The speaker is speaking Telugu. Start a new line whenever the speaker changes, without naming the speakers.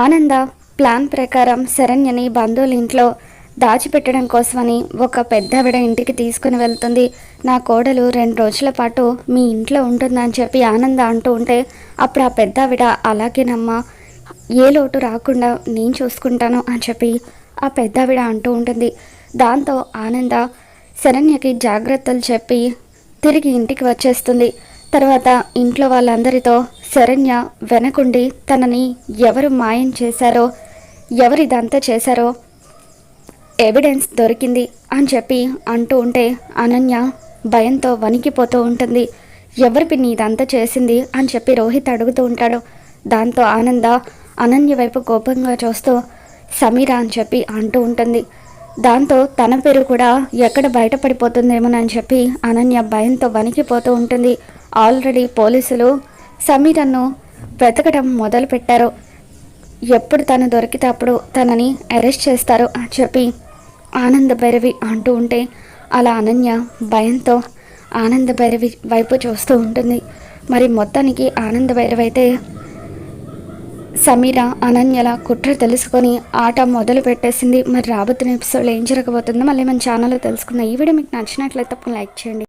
ఆనంద ప్లాన్ ప్రకారం శరణ్యని బంధువుల ఇంట్లో దాచిపెట్టడం కోసమని ఒక పెద్దవిడ ఇంటికి తీసుకుని వెళ్తుంది. నా కోడలు రెండు రోజుల పాటు మీ ఇంట్లో ఉంటుందని చెప్పి ఆనంద అంటూ ఉంటే అప్పుడు ఆ పెద్దవిడ అలాగేనమ్మా ఏ లోటు రాకుండా నేను చూసుకుంటాను అని చెప్పి ఆ పెద్దవిడ అంటూ ఉంటుంది. దాంతో ఆనంద శరణ్యకి జాగ్రత్తలు చెప్పి తిరిగి ఇంటికి వచ్చేస్తుంది. తర్వాత ఇంట్లో వాళ్ళందరితో శరణ్య వెనకుండి తనని ఎవరు మాయం చేశారో ఎవరు ఇదంతా చేశారో ఎవిడెన్స్ దొరికింది అని చెప్పి అంటూ ఉంటే అనన్య భయంతో వణికిపోతూ ఉంటుంది. ఎవరి పిన్ని ఇదంతా చేసింది అని చెప్పి రోహిత్ అడుగుతూ ఉంటాడు. దాంతో ఆనంద అనన్య వైపు కోపంగా చూస్తూ సమీర అని చెప్పి అంటూ ఉంటుంది. దాంతో తన పేరు కూడా ఎక్కడ బయటపడిపోతుందేమోనని చెప్పి అనన్య భయంతో వణికిపోతూ ఉంటుంది. ఆల్రెడీ పోలీసులు సమీరను వెతకడం మొదలుపెట్టారు. ఎప్పుడు తను దొరికితే అప్పుడు తనని అరెస్ట్ చేస్తారు అని చెప్పి ఆనంద భైరవి అంటూ ఉంటే అలా అనన్య భయంతో ఆనంద భైరవి వైపు చూస్తూ ఉంటుంది. మరి మొత్తానికి ఆనంద భైరవి అయితే సమీర అనన్యల కుట్ర తెలుసుకొని ఆట మొదలు పెట్టేసింది మరి రాబోతున్న ఎపిసోడ్లో ఏం జరగబోతుందో మళ్ళీ మన ఛానల్లో తెలుసుకుందాం. ఈ వీడియో మీకు నచ్చినట్లయితే తప్పకుండా లైక్ చేయండి.